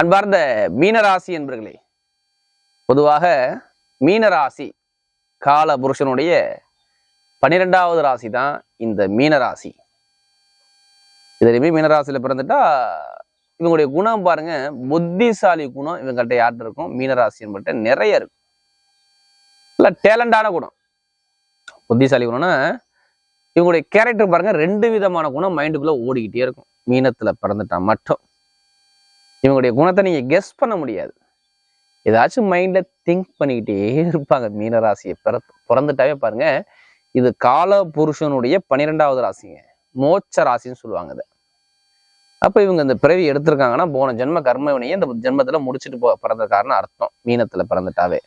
அன்பார்ந்த மீனராசி என்பர்களே பொதுவாக மீனராசி கால புருஷனுடைய பன்னிரெண்டாவது ராசி தான் இந்த மீனராசி. இதுலையுமே மீனராசியில பிறந்துட்டா இவங்களுடைய குணம் பாருங்க புத்திசாலி குணம் இவங்கள்ட்ட யார்கிட்ட இருக்கும்? மீனராசி என்பட்ட நிறைய இருக்கும். நல்லா டேலண்டான குணம். புத்திசாலி குணம்னா இவங்களுடைய கேரக்டர் பாருங்க ரெண்டு விதமான குணம் மைண்டுக்குள்ளே ஓடிக்கிட்டே இருக்கும். மீனத்தில் பிறந்துட்டா மட்டும். இவங்களுடைய குணத்தை நீங்க கெஸ் பண்ண முடியாது. ஏதாச்சும் மைண்ட்ல திங்க் பண்ணிக்கிட்டே இருப்பாங்க. மீனராசியை பிற பிறந்துட்டாவே பாருங்க. இது கால புருஷனுடைய பன்னிரெண்டாவது ராசிங்க. மோட்ச ராசின்னு சொல்லுவாங்க இதை. அப்ப இவங்க இந்த பிறவி எடுத்திருக்காங்கன்னா போன ஜென்ம கர்மவினையை இந்த ஜென்மத்துல முடிச்சுட்டு போ பிறந்திருக்காருன்னு அர்த்தம். மீனத்துல பிறந்துட்டாவே.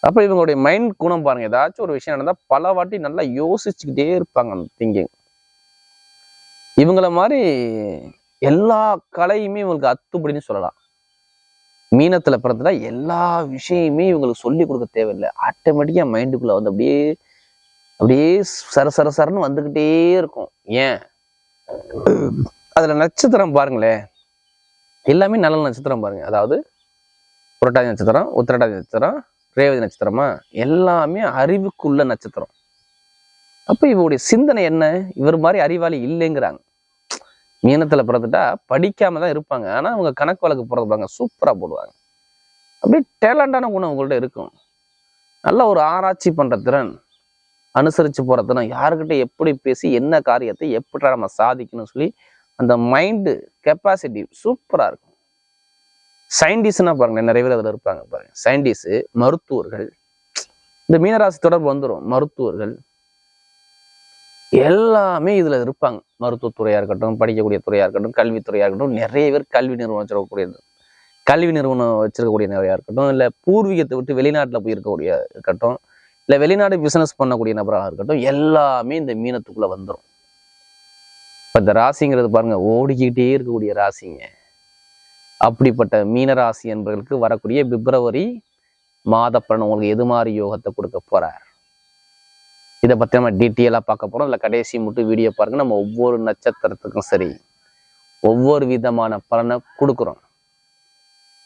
அப்ப இவங்களுடைய மைண்ட் குணம் பாருங்க. ஏதாச்சும் ஒரு விஷயம் நடந்தா பல வாட்டி நல்லா யோசிச்சுக்கிட்டே இருப்பாங்க அந்த திங்கிங் இவங்கள மாதிரி எல்லா கலையுமே இவங்களுக்கு அத்துப்படின்னு சொல்லலாம். மீனத்துல பிறந்தா எல்லா விஷயமே இவங்களுக்கு சொல்லி கொடுக்க தேவையில்லை. ஆட்டோமேட்டிக்கா மைண்டுக்குள்ள வந்து அப்படியே அப்படியே சர சர சரன்னு வந்துகிட்டே இருக்கும். ஏன்? அதுல நட்சத்திரம் பாருங்களேன் எல்லாமே நல்ல நட்சத்திரம் பாருங்க. அதாவது புரட்டாதி நட்சத்திரம் உத்திரட்டாதி நட்சத்திரம் ரேவதி நட்சத்திரமா? எல்லாமே அறிவுக்குள்ள நட்சத்திரம். அப்போ இவருடைய சிந்தனை என்ன? இவர் மாதிரி அறிவாளி இல்லைங்கிறாங்க. மீனத்தில் பிறந்துட்டா படிக்காம தான் இருப்பாங்க. ஆனால் அவங்க கணக்கு வழக்கு பிறப்பாங்க சூப்பராக போடுவாங்க. அப்படியே டேலண்டான குணம் உங்கள்கிட்ட இருக்கும். நல்ல ஒரு ஆராய்ச்சி பண்ற திறன் அனுசரிச்சு போற திறன் யாருக்கிட்ட எப்படி பேசி என்ன காரியத்தை எப்படி நம்ம சாதிக்கணும்னு சொல்லி அந்த மைண்டு கெப்பாசிட்டி சூப்பராக இருக்கும். சயின்டிஸ்ட்னா பாருங்களேன் நிறைய பேர் அதில் இருப்பாங்க பாருங்க. சயின்டிஸ்ட் மருத்துவர்கள். இந்த மீனராசி தொடர்பு வந்துடும் மருத்துவர்கள் எல்லாமே இதுல இருப்பாங்க. மருத்துவத்துறையா இருக்கட்டும் படிக்கக்கூடிய துறையா இருக்கட்டும் கல்வித்துறையாக இருக்கட்டும் நிறைய பேர் கல்வி நிறுவனம் வச்சிருக்கக்கூடியது. கல்வி நிறுவனம் வச்சிருக்கக்கூடிய நிறையா இருக்கட்டும் இல்லை பூர்வீகத்தை விட்டு வெளிநாட்டில் போய் இருக்கக்கூடிய இருக்கட்டும் இல்லை வெளிநாடு பிசினஸ் பண்ணக்கூடிய நபராக இருக்கட்டும் எல்லாமே இந்த மீனத்துக்குள்ள வந்துடும் இப்போ இந்த ராசிங்கிறது பாருங்க ஓடிக்கிட்டே இருக்கக்கூடிய ராசிங்க. அப்படிப்பட்ட மீன ராசி என்பவர்களுக்கு வரக்கூடிய பிப்ரவரி மாத பலன் உங்களுக்கு எது மாதிரி யோகத்தை கொடுக்க போறார்? இதை பத்தி நம்ம டீட்டெயிலாக பார்க்க போறோம். இல்லை கடைசி மட்டும் வீடியோ பாருங்க. நம்ம ஒவ்வொரு நட்சத்திரத்துக்கும் சரி ஒவ்வொரு விதமான பலனை கொடுக்குறோம்.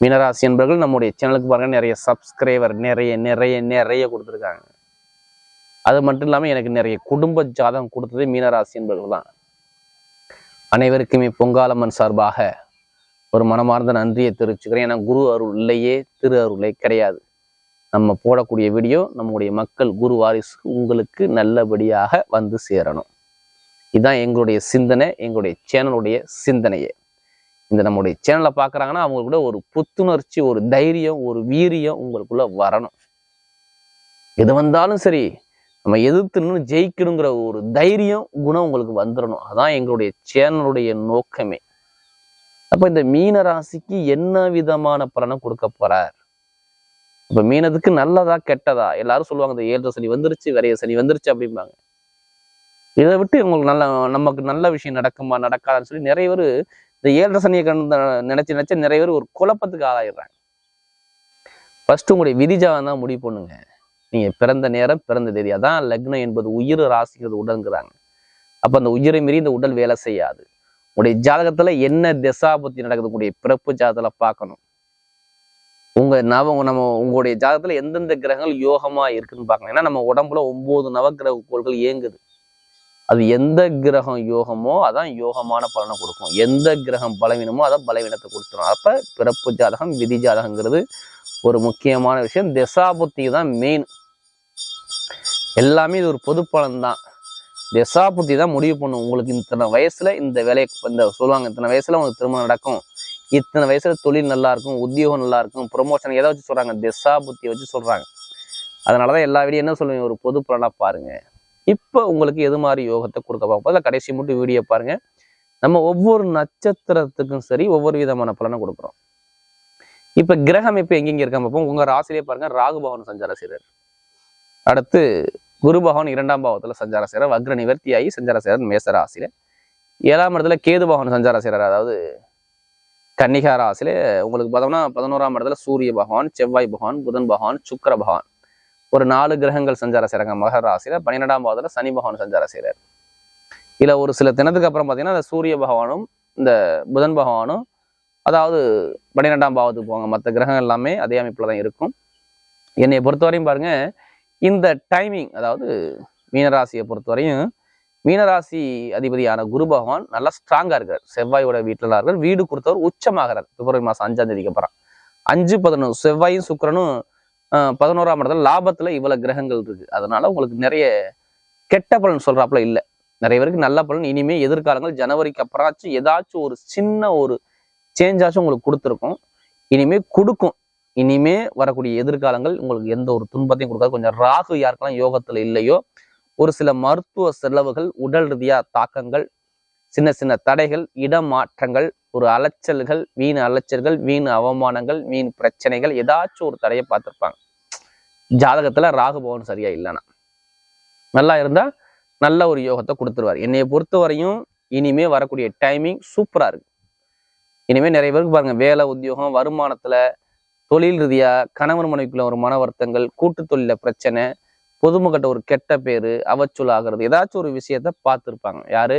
மீனராசி என்பவர்கள் நம்முடைய சேனலுக்கு பாருங்க நிறைய சப்ஸ்கிரைபர் நிறைய நிறைய நிறைய கொடுத்துருக்காங்க. அது மட்டும் இல்லாமல் எனக்கு நிறைய குடும்ப ஜாதகம் கொடுத்தது மீனராசி என்பவர்கள் தான். அனைவருக்குமே பொங்காலம்மன் சார்பாக ஒரு மனமார்ந்த நன்றியை தெரிவிச்சுக்கிறேன். ஏன்னா குரு அருள் இல்லையே திரு அருளே கிடையாது. நம்ம போடக்கூடிய வீடியோ நம்முடைய மக்கள் குரு வாரிசு உங்களுக்கு நல்லபடியாக வந்து சேரணும். இதுதான் எங்களுடைய சிந்தனை எங்களுடைய சேனலுடைய சிந்தனையே. இந்த நம்முடைய சேனலை பார்க்குறாங்கன்னா அவங்களுக்குள்ள ஒரு புத்துணர்ச்சி ஒரு தைரியம் ஒரு வீரியம் உங்களுக்குள்ள வரணும். எது வந்தாலும் சரி நம்ம எதிர்த்து நின்று ஜெயிக்கணுங்கிற ஒரு தைரியம் குணம் உங்களுக்கு வந்துடணும் அதான் எங்களுடைய சேனலுடைய நோக்கமே. அப்போ இந்த மீன ராசிக்கு என்ன விதமான பலனை கொடுக்க போறார்? இப்ப மீனத்துக்கு நல்லதா கெட்டதா? எல்லாரும் சொல்லுவாங்க இந்த ஏழரை சனி வந்துருச்சு விரைய சனி வந்துருச்சு அப்படிம்பாங்க. இதை விட்டு உங்களுக்கு நல்ல நமக்கு நல்ல விஷயம் நடக்குமா நடக்காதான்னு சொல்லி நிறைய பேர் இந்த ஏழரை சனியை கண்டு நினைச்சு நினைச்சு நிறைய பேர் ஒரு குழப்பத்துக்கு ஆளாயிடுறாங்க. ஃபர்ஸ்ட் உங்களுடைய விதிஜாவம் தான் முடிவு பண்ணுங்க. நீங்க பிறந்த நேரம் பிறந்த தேதி. அதான் லக்னம் என்பது உயிர் ராசிங்கிறது உடல்ங்கிறாங்க. அப்ப அந்த உயிரை மீறி இந்த உடல் வேலை செய்யாது. உங்களுடைய ஜாதகத்துல என்ன திசாபுத்தி நடக்கக்கூடிய பிறப்பு ஜாதகத்துல பார்க்கணும். உங்க நவ நம்ம உங்களுடைய ஜாதகத்துல எந்தெந்த கிரகங்கள் யோகமா இருக்குன்னு பார்க்கணும். ஏன்னா நம்ம உடம்புல ஒன்பது நவக்கிரக கோள்கள் இயங்குது. அது எந்த கிரகம் யோகமோ அதான் யோகமான பலனை கொடுக்கும். எந்த கிரகம் பலவீனமோ அதான் பலவீனத்தை கொடுத்துரும். அப்ப பிறப்பு ஜாதகம் விதி ஜாதகங்கிறது ஒரு முக்கியமான விஷயம். திசாபுத்தி தான் மெயின் எல்லாமே இது ஒரு பொது பலன் தான். திசாபுத்தி தான் முடிவு பண்ணும். உங்களுக்கு இத்தனை வயசுல இந்த வேலையை இந்த சொல்லுவாங்க இத்தனை வயசுல உங்களுக்கு திருமணம் நடக்கும். இத்தனை வயசுல தொழில் நல்லா இருக்கும் உத்தியோகம் நல்லா இருக்கும் ப்ரொமோஷன் எதை வச்சு சொல்றாங்க? திசா புத்தி வச்சு சொல்றாங்க. அதனாலதான் எல்லா வீடியோ என்ன சொல்லுவீங்க? ஒரு பொது பலனா பாருங்க. இப்போ உங்களுக்கு எது மாதிரி யோகத்தை கொடுக்க பார்ப்போம் கடைசி மட்டும் வீடியோ பாருங்க. நம்ம ஒவ்வொரு நட்சத்திரத்துக்கும் சரி ஒவ்வொரு விதமான பலனை கொடுக்குறோம். இப்ப கிரகம் இப்ப எங்கெங்க இருக்காம பார்ப்போம் உங்க ராசிலேயே பாருங்க. ராகு பவன் சஞ்சார செய்கிறார் அடுத்து குரு பகவான் இரண்டாம் பாவத்தில் சஞ்சாரம் செய்கிறார் வக்ர நிவர்த்தியாகி சஞ்சாரம் செய்கிறார் மேச ராசியில். ஏழாம் இடத்துல கேது பகவான் சஞ்சாரம் செய்கிறார் அதாவது கன்னிகா ராசியில உங்களுக்கு பார்த்தோம்னா பதினோராம் இடத்துல சூரிய பகவான் செவ்வாய் பகவான் புதன் பகவான் சுக்கர பகவான். ஒரு நாலு கிரகங்கள் சஞ்சாரம் செய்கிறாங்க மகர ராசியில. பன்னிரெண்டாம் பாவத்துல சனி பகவான் சஞ்சாரம் செய்கிறார் இதுல ஒரு சில தினத்துக்கு அப்புறம் பார்த்தீங்கன்னா இந்த சூரிய பகவானும் இந்த புதன் பகவானும் அதாவது பன்னிரெண்டாம் பாவத்துக்கு போவாங்க. மற்ற கிரகங்கள் எல்லாமே அதே அமைப்பில் தான் இருக்கும். என்னை பொறுத்தவரையும் பாருங்க இந்த டைமிங் அதாவது மீனராசியை பொறுத்தவரையும் மீனராசி அதிபதியான குரு பகவான் நல்லா ஸ்ட்ராங்கா இருக்கார். செவ்வாயோட வீட்டில் இருக்கார். வீடு கொடுத்தவர் உச்சமாகிறார். பிப்ரவரி மாசம் அஞ்சாம் தேதிக்கு அப்புறம். அஞ்சு பதினொன்று செவ்வாயும் சுக்கிரனும் ஆஹ், பதினோராம் இடத்துல லாபத்துல இவ்வளவு கிரகங்கள் இருக்கு. அதனால உங்களுக்கு நிறைய கெட்ட பலன் சொல்றாப்புல இல்லை. நிறைய பேருக்கு நல்ல பலன். இனிமே எதிர்காலங்கள் ஜனவரிக்கு அப்புறமாச்சும் ஏதாச்சும் ஒரு சின்ன ஒரு சேஞ்சாச்சும் உங்களுக்கு கொடுத்துருக்கும். இனிமே கொடுக்கும். இனிமே வரக்கூடிய எதிர்காலங்கள் உங்களுக்கு எந்த ஒரு துன்பத்தையும் கொடுக்காது. கொஞ்சம் ராகு யாருக்கெல்லாம் யோகத்துல இல்லையோ ஒரு சில மருத்துவ செலவுகள் உடல் ரீதியா தாக்கங்கள் சின்ன சின்ன தடைகள் இடமாற்றங்கள் ஒரு அலைச்சல்கள் வீண் அலைச்சல்கள் வீண் அவமானங்கள் வீண் பிரச்சனைகள் ஏதாச்சும் ஒரு தடையை பார்த்திருப்பாங்க. ஜாதகத்துல ராகு பவன் சரியா இல்லைன்னா. நல்லா இருந்தா நல்ல ஒரு யோகத்தை கொடுத்துருவார். என்னைய பொறுத்த வரையும் இனிமே வரக்கூடிய டைமிங் சூப்பரா இருக்கு. இனிமே நிறைய பேருக்கு பாருங்க வேலை உத்தியோகம் வருமானத்துல தொழில் ரீதியா கணவன் மனைவிக்குள்ள ஒரு மன வருத்தங்கள் கூட்டு தொழில பிரச்சனை பொதுமக்கிட்ட ஒரு கெட்ட பேரு அவச்சொல் ஆகிறது ஏதாச்சும் ஒரு விஷயத்த பார்த்துருப்பாங்க. யாரு?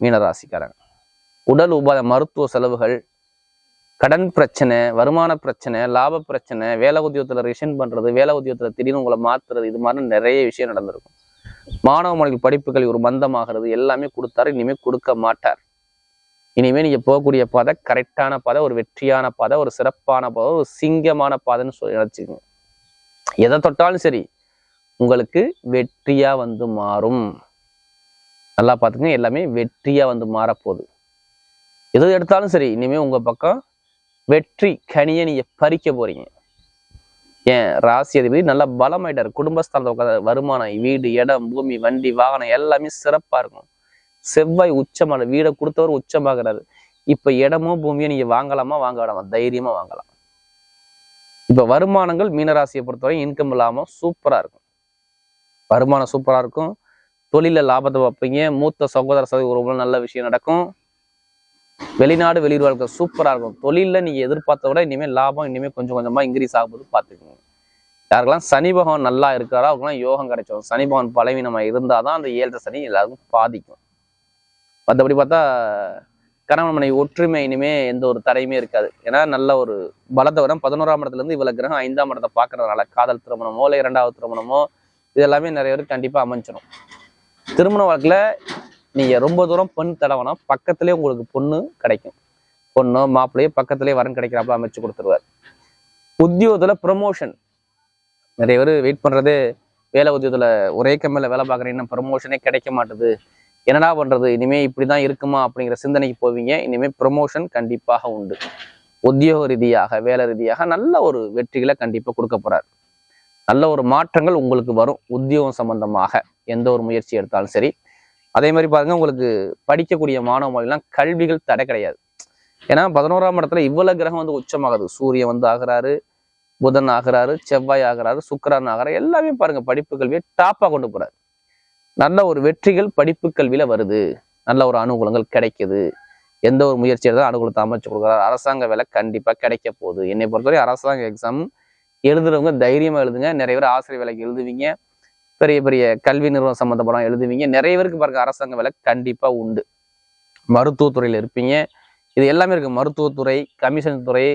மீனராசிக்காரங்க. உடல் உபாத மருத்துவ செலவுகள் கடன் பிரச்சனை வருமான பிரச்சனை லாப பிரச்சனை வேலை உத்தியோகத்தில் ரிஷன் பண்றது வேலை உத்தியோகத்தில் திடீர்னு உங்களை மாத்துறது இது மாதிரி நிறைய விஷயம் நடந்திருக்கும். மாணவ மாணவி படிப்புகள் ஒரு மந்தமாகிறது எல்லாமே கொடுத்தாரு இனிமே கொடுக்க மாட்டார். இனிமே நீங்க போகக்கூடிய பாதை கரெக்டான பாதை ஒரு வெற்றியான பாதை ஒரு சிறப்பான பாதை ஒரு சிங்கமான பாதைன்னு சொல்லி நினச்சிக்கோங்க. எதை தொட்டாலும் சரி உங்களுக்கு வெற்றியா வந்து மாறும். நல்லா பார்த்துக்கங்க எல்லாமே வெற்றியா வந்து மாறப்போகுது. எது எடுத்தாலும் சரி இனிமே உங்க பக்கம் வெற்றி கனியை நீங்க பறிக்க போறீங்க. ஏன்? ராசி அதிபதி நல்லா பலமாயிட்டாரு. குடும்பஸ்தானத்தை உட்காந்து வருமானம் வீடு இடம் பூமி வண்டி வாகனம் எல்லாமே சிறப்பா இருக்கும். செவ்வாய் உச்சமான வீடை கொடுத்தவர் உச்சமாகிறாரு. இப்ப இடமோ பூமியோ நீங்க வாங்கலாமா வாங்க வேணாமா? தைரியமா வாங்கலாம். இப்ப வருமானங்கள் மீனராசியை பொறுத்தவரை இன்கம் இல்லாம சூப்பரா இருக்கும். வருமானம் சூப்பரா இருக்கும். தொழில லாபத்தை வைப்பீங்க மூத்த சகோதர சகோதரி உறவுகளும் நல்ல விஷயம் நடக்கும். வெளிநாடு வெளியூர் வாழ்க்கை சூப்பரா இருக்கும். தொழிலில் நீங்கள் எதிர்பார்த்த விட இனிமேல் லாபம் இனிமேல் கொஞ்சம் கொஞ்சமா இன்க்ரீஸ் ஆகும்போது பார்த்துக்கோங்க. யாருக்கெல்லாம் சனி பகவான் நல்லா இருக்காரோ அவங்களாம் யோகம் கிடைச்சோம் சனி பகவான் பலவீனமா இருந்தாதான் அந்த ஏழரை சனி எல்லாருக்கும் பாதிக்கும். மற்றபடி பார்த்தா கணவன் மனைவி ஒற்றுமை இனிமே எந்த ஒரு தடையுமே இருக்காது. ஏன்னா நல்ல ஒரு பலத்தை வரும். பதினோராம் இடத்துல இருந்து இவ்வளவு கிரகம் ஐந்தாம் இடத்தை பார்க்கறதுனால காதல் திருமணமோ இல்லை இரண்டாவது திருமணமோ இது எல்லாமே நிறைய பேருக்கு கண்டிப்பா அமைஞ்சிடும் திருமண வாழ்க்கையில நீங்க ரொம்ப தூரம் பெண் தடவைனா பக்கத்திலே உங்களுக்கு பொண்ணு கிடைக்கும். பொண்ணோ மாப்பிள்ளையோ பக்கத்திலே வரன் கிடைக்கிறாப்புல அமைச்சு கொடுத்துருவார். உத்தியோகத்துல ப்ரமோஷன் நிறைய பேர் வெயிட் பண்றதே வேலை உத்தியோகத்தில் ஒரே கம்பெனில வேலை பார்க்குறீங்கன்னா ப்ரமோஷனே கிடைக்க மாட்டுது. என்னடா பண்றது? இப்படி இப்படிதான் இருக்குமா அப்படிங்கிற சிந்தனைக்கு போவீங்க. இனிமே ப்ரமோஷன் கண்டிப்பாக உண்டு. உத்தியோக ரீதியாக வேலை ரீதியாக நல்ல ஒரு வெற்றிகளை கண்டிப்பா கொடுக்க போகிறார் நல்ல ஒரு மாற்றங்கள் உங்களுக்கு வரும் உத்தியோகம் சம்பந்தமாக. எந்த ஒரு முயற்சி எடுத்தாலும் சரி. அதே மாதிரி பாருங்க உங்களுக்கு படிக்கக்கூடிய மாணவ மாணவிலாம் கல்விகள் தடை கிடையாது. ஏன்னா பதினோராம் இடத்துல இவ்வளவு கிரகம் வந்து உச்சமாகுது. சூரியன் வந்து ஆகிறாரு புதன் ஆகுறாரு செவ்வாய் ஆகிறாரு சுக்கரன் ஆகிறாரு எல்லாமே பாருங்க படிப்பு கல்வியை டாப்பா கொண்டு போறாரு. நல்ல ஒரு வெற்றிகள் படிப்பு கல்வியில வருது. நல்ல ஒரு அனுகூலங்கள் கிடைக்குது. எந்த ஒரு முயற்சி எடுத்தாலும் அனுகூலத்தை அமைச்சு கொடுக்குறாரு. அரசாங்க வேலை கண்டிப்பா கிடைக்க போகுது. என்னை பொறுத்தவரை அரசாங்க எக்ஸாம் எழுதுறவங்க தைரியமாக எழுதுங்க. நிறைய பேர் ஆசிரியர் வேலைக்கு எழுதுவீங்க. பெரிய பெரிய கல்வி நிறுவனம் சம்மந்தப்படம் எழுதுவீங்க. நிறைய பேருக்கு பாருங்க அரசாங்க வேலை கண்டிப்பாக உண்டு. மருத்துவத்துறையில் இருப்பீங்க. இது எல்லாமே இருக்குது மருத்துவத்துறை கமிஷன் துறை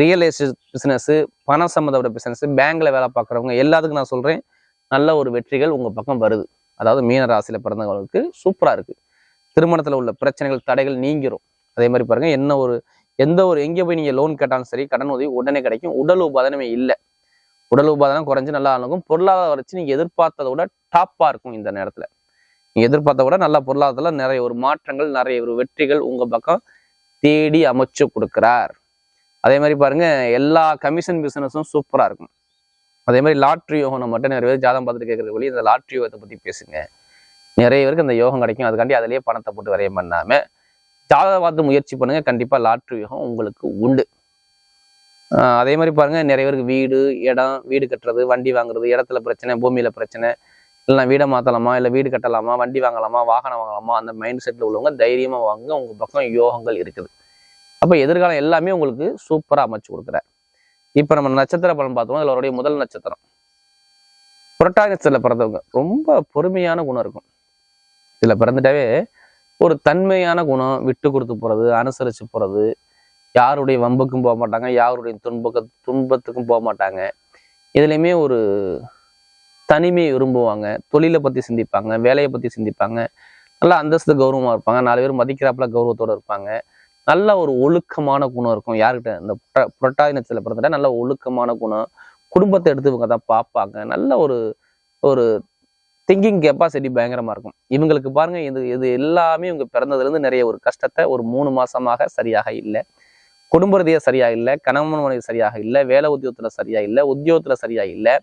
ரியல் எஸ்டேட் பிஸ்னஸ்ஸு பணம் சம்மந்தப்பட்ட பிஸ்னஸ்ஸு பேங்க்ல வேலை பார்க்குறவங்க எல்லாத்துக்கும் நான் சொல்கிறேன் நல்ல ஒரு வெற்றிகள் உங்கள் பக்கம் வருது. அதாவது மீன ராசியில் பிறந்தவங்களுக்கு சூப்பராக இருக்குது திருமணத்தில் உள்ள பிரச்சனைகள் தடைகள் நீங்கிரும். அதே மாதிரி பாருங்கள் என்ன ஒரு எந்த ஒரு எங்கே போய் நீங்கள் லோன் கேட்டாலும் சரி கடன் உதவி உடனே கிடைக்கும். உடல் உபாதனமே இல்லை. உடல் உபாதனம் குறைஞ்சு நல்லா இருக்கும் பொருளாதார வளர்ச்சி நீங்க எதிர்பார்த்ததை விட டாப்பா இருக்கும் இந்த நேரத்துல. நீங்க எதிர்பார்த்த விட நல்ல பொருளாதாரத்துல நிறைய ஒரு மாற்றங்கள் நிறைய ஒரு வெற்றிகள் உங்க பக்கம் தேடி அமைச்சு கொடுக்கிறார். அதே மாதிரி பாருங்க எல்லா கமிஷன் பிசினஸும் சூப்பரா இருக்கும். அதே மாதிரி லாட்ரி யோகம் மட்டும் நிறைய பேர் ஜாதகம் பார்த்துட்டு கேட்கறது வழி இந்த லாட்ரி யோகத்தை பத்தி பேசுங்க. நிறைய பேருக்கு அந்த யோகம் கிடைக்கும். அதுக்காண்டி அதிலேயே பணத்தை போட்டு வரைய பண்ணாம ஜாதகம் பார்த்து முயற்சி பண்ணுங்க. கண்டிப்பா லாட்ரி யோகம் உங்களுக்கு உண்டு. அதே மாதிரி பாருங்க நிறைய பேருக்கு வீடு இடம் வீடு கட்டுறது வண்டி வாங்குறது இடத்துல பிரச்சனை பூமியில பிரச்சனை இல்லைனா வீடை மாத்தலாமா இல்லை வீடு கட்டலாமா வண்டி வாங்கலாமா வாகனம் வாங்கலாமா அந்த மைண்ட் செட்ல உள்ளவங்க தைரியமா வாங்க உங்க பக்கம் யோகங்கள் இருக்குது. அப்ப எதிர்காலம் எல்லாமே உங்களுக்கு சூப்பரா அமைச்சு கொடுக்குறேன் இப்ப நம்ம நட்சத்திர பலன் பார்த்தோம் அதுல அவருடைய முதல் நட்சத்திரம். புரட்டாதி நட்சத்திரத்துல பிறந்தவங்க. ரொம்ப பொறுமையான குணம் இருக்கும். இதுல பிறந்துட்டாவே ஒரு தன்மையான குணம் விட்டு கொடுத்து போறது அனுசரிச்சு போறது யாருடைய வம்புக்கும் போக மாட்டாங்க யாருடைய துன்பக்க துன்பத்துக்கும் போக மாட்டாங்க. இதுலையுமே ஒரு தனிமையை விரும்புவாங்க. தொழிலை பற்றி சிந்திப்பாங்க வேலையை பற்றி சிந்திப்பாங்க. நல்லா அந்தஸ்து கௌரவமாக இருப்பாங்க. நாலு பேர் மதிக்கிறாப்புல கௌரவத்தோடு இருப்பாங்க. நல்ல ஒரு ஒழுக்கமான குணம் இருக்கும். யார்கிட்ட இந்த புர- புரட்டாதி நட்சத்திரத்தில் பிறந்துட்டா நல்ல ஒழுக்கமான குணம். குடும்பத்தை எடுத்து இவங்க தான் பார்ப்பாங்க. நல்ல ஒரு ஒரு திங்கிங் கெப்பாசிட்டி பயங்கரமாக இருக்கும். இவங்களுக்கு பாருங்கள் இது இது எல்லாமே இவங்க பிறந்ததுலேருந்து நிறைய ஒரு கஷ்டத்தை ஒரு மூணு மாதமாக சரியாக இல்லை. குடும்ப ரீதியாக சரியா இல்லை கணவன் மனைவி சரியாக இல்லை வேலை உத்தியோகத்துல சரியா இல்லை உத்தியோகத்துல சரியா இல்லை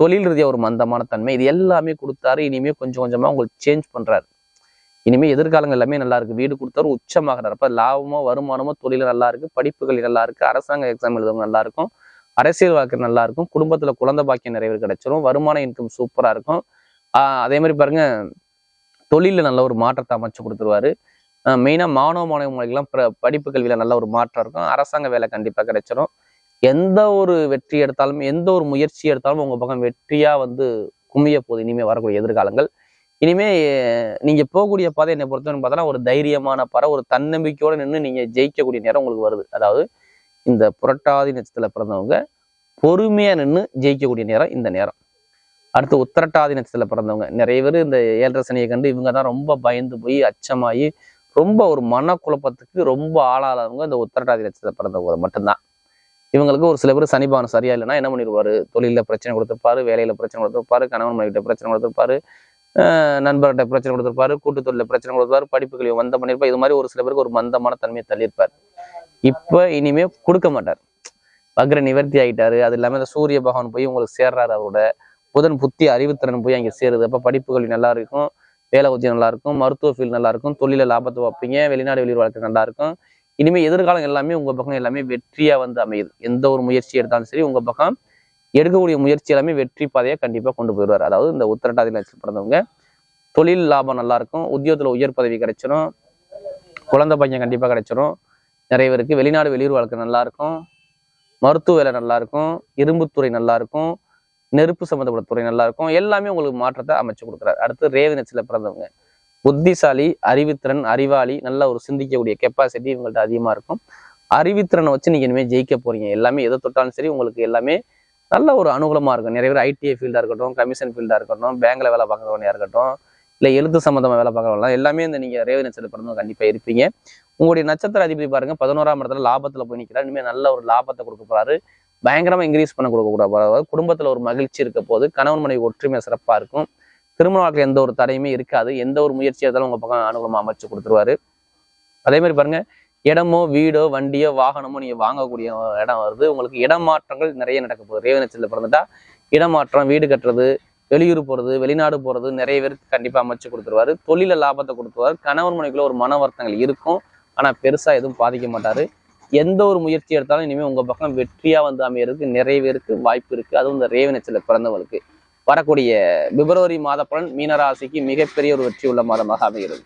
தொழில் ரீதியாக ஒரு மந்தமான தன்மை இது எல்லாமே கொடுத்தாரு. இனிமே கொஞ்சம் கொஞ்சமா உங்களுக்கு சேஞ்ச் பண்றாரு. இனிமே எதிர்காலங்கள் எல்லாமே நல்லா இருக்கு. வீடு கொடுத்தாரு உச்சமாக அப்ப லாபமோ வருமானமோ தொழில் நல்லா இருக்கு. படிப்புகள் நல்லா இருக்கு. அரசாங்க எக்ஸாம் எழுதவங்க நல்லா இருக்கும். அரசியல் வாழ்க்கை நல்லா இருக்கும். குடும்பத்துல குழந்தை பாக்கியம் நிறைவேறு கிடைச்சிரும். வருமான இன்கம் சூப்பரா இருக்கும். அதே மாதிரி பாருங்க தொழிலில் நல்ல ஒரு மாற்றத்தை அமைச்சு கொடுத்துருவாரு. மெயினாக மாணவ மாணவிகளுக்கெல்லாம் படிப்பு கல்வியில் நல்ல ஒரு மாற்றம் இருக்கும். அரசாங்க வேலை கண்டிப்பாக கிடைச்சிரும். எந்த ஒரு வெற்றி எடுத்தாலும் எந்த ஒரு முயற்சி எடுத்தாலும் உங்கள் பக்கம் வெற்றியாக வந்து குமிய போகுது இனிமேல் வரக்கூடிய எதிர்காலங்கள். இனிமே நீங்கள் நீங்க போகக்கூடிய பாதை என்னை பொறுத்தவரை பார்த்தோன்னா ஒரு தைரியமான பற ஒரு தன்னம்பிக்கையோடு நின்று நீங்க ஜெயிக்கக்கூடிய நேரம் உங்களுக்கு வருது. அதாவது இந்த புரட்டாதி நட்சத்திரத்தில் பிறந்தவங்க பொறுமையா நின்று ஜெயிக்கக்கூடிய நேரம் இந்த நேரம். அடுத்து உத்தரட்டாதி நட்சத்திரத்தில் பிறந்தவங்க. நிறைய பேர் இந்த ஏழரை சனியை கண்டு இவங்க தான் ரொம்ப பயந்து போய் அச்சமாகி ரொம்ப ஒரு மனக்குழப்பத்துக்கு ரொம்ப ஆளாளவங்க இந்த உத்திரட்டாதி நட்சத்திரத்தில் பிறந்தவங்க மட்டும்தான். இவங்களுக்கு ஒரு சில பேர் சனிபானம் சரியா இல்லைன்னா என்ன பண்ணிடுவாரு தொழிலில் பிரச்சனை கொடுத்துருப்பாரு வேலையில பிரச்சனை கொடுத்துருப்பாரு கணவன் மனைவிட்ட பிரச்சனை கொடுத்துருப்பாரு ஆஹ் நண்பர்கிட்ட பிரச்சனை கொடுத்துருப்பாரு கூட்டு தொழில பிரச்சனை கொடுத்துருப்பாரு படிப்புகளையும் வந்த பண்ணியிருப்பார் இது மாதிரி ஒரு சில பேருக்கு ஒரு மந்தமான தன்மையை தள்ளியிருப்பார். இப்ப இனிமே கொடுக்க மாட்டார். வக்ர நிவர்த்தி ஆயிட்டாரு. அது இல்லாம இந்த சூரிய பகவான் போய் உங்களுக்கு சேர்றாரு அவரோட. புதன் புத்தி அறிவுத்திறன் போய் அங்கே சேருது. அப்ப படிப்புகள் நல்லா இருக்கும். வேலை உத்தியம் நல்லா இருக்கும் மருத்துவ ஃபீல் நல்லா இருக்கும் தொழில லாபத்தை வைப்பீங்க வெளிநாடு வெளியூர் வாழ்க்கை நல்லா இருக்கும் இனிமே எதிர்காலம் எல்லாமே உங்க பக்கம் எல்லாமே வெற்றியா வந்து அமையுது. எந்த ஒரு முயற்சி எடுத்தாலும் சரி உங்க பக்கம் எடுக்கக்கூடிய முயற்சி எல்லாமே வெற்றி பாதையை கண்டிப்பா கொண்டு போயிடுவார். அதாவது இந்த உத்திரட்டாதி நட்சத்திரம் பிறந்தவங்க. தொழில் லாபம் நல்லா இருக்கும் உத்தியோகத்துல உயர் பதவி கிடைச்சிரும் குழந்தை பையன் கண்டிப்பா கிடைச்சிரும். நிறைய பேருக்கு வெளிநாடு வெளியூர் வாழ்க்கை நல்லா இருக்கும் மருத்துவ வேலை நல்லா இருக்கும் இரும்புத்துறை நல்லா இருக்கும் நெருப்பு சம்மந்தப்பட்ட துறை நல்லா இருக்கும் எல்லாமே உங்களுக்கு மாற்றத்தை அமைச்சு கொடுக்குறாரு. அடுத்து ரேவதி பிறந்தவங்க. புத்திசாலி அறிவுத்திறன் அறிவாளி நல்ல ஒரு சிந்திக்கக்கூடிய கெப்பாசிட்டி இவங்கள்ட்ட அதிகமா இருக்கும். அறிவுத்திறனை வச்சு நீங்க இனிமேல் ஜெயிக்க போறீங்க. எல்லாமே எதை தொட்டாலும் சரி உங்களுக்கு எல்லாமே நல்ல ஒரு அனுகூலமா இருக்கும். நிறைய பேர் ஐடிஐ ஃபீல்டா இருக்கட்டும் கமிஷன் ஃபீல்டா இருக்கட்டும் பேங்க்ல வேலை பார்க்குறவங்க இருக்கட்டும் இல்லை எழுத்து சம்மந்தமாக வேலை பார்க்குறவங்களாம் எல்லாமே இந்த நீங்க ரேவதி நட்சத்திரத்தில் பிறந்தவங்க கண்டிப்பா இருப்பீங்க. உங்களுடைய நட்சத்திர அதிபதி பாருங்க பதினோராம் இடத்துல லாபத்தில் போய் நிற்கிறார் இனிமேல் நல்ல ஒரு லாபத்தை கொடுக்க போறாரு. பயங்கரமாக இன்க்ரீஸ் பண்ண கொடுக்க கூடாது. ஒரு மகிழ்ச்சி இருக்க போது கணவன் மனைவி ஒற்றுமை சிறப்பாக இருக்கும். திருமண வாழ்க்கையில் எந்த ஒரு தடையுமே இருக்காது. எந்த ஒரு முயற்சியாக எடுத்தாலும் உங்கள் பக்கம் அனுகூலமாக அமைச்சு கொடுத்துருவாரு. அதே மாதிரி பாருங்க இடமோ வீடோ வண்டியோ வாகனமோ நீங்கள் வாங்கக்கூடிய இடம் வருது. உங்களுக்கு இடமாற்றங்கள் நிறைய நடக்க போகுது. ரேவனத்தில் பிறந்துட்டா இடமாற்றம் வீடு கட்டுறது வெளியூர் போகிறது வெளிநாடு போறது நிறைய பேருக்கு கண்டிப்பாக அமைச்சு கொடுத்துருவாரு. தொழில லாபத்தை கொடுத்துருவாரு. கணவன் மனைவிக்குள்ள ஒரு மன வருத்தங்கள் இருக்கும். ஆனால் பெருசாக எதுவும் பாதிக்க மாட்டார். எந்த ஒரு முயற்சி எடுத்தாலும் இனிமே உங்க பக்கம் வெற்றியா வந்து அமையறதுக்கு நிறைய பேருக்கு வாய்ப்பு இருக்கு. அதுவும் இந்த ரேவனச்சில் பிறந்தவங்களுக்கு வரக்கூடிய பிப்ரவரி மாத பலன் மீனராசிக்கு மிகப்பெரிய ஒரு வெற்றி உள்ள மாதமாக அமைகிறது.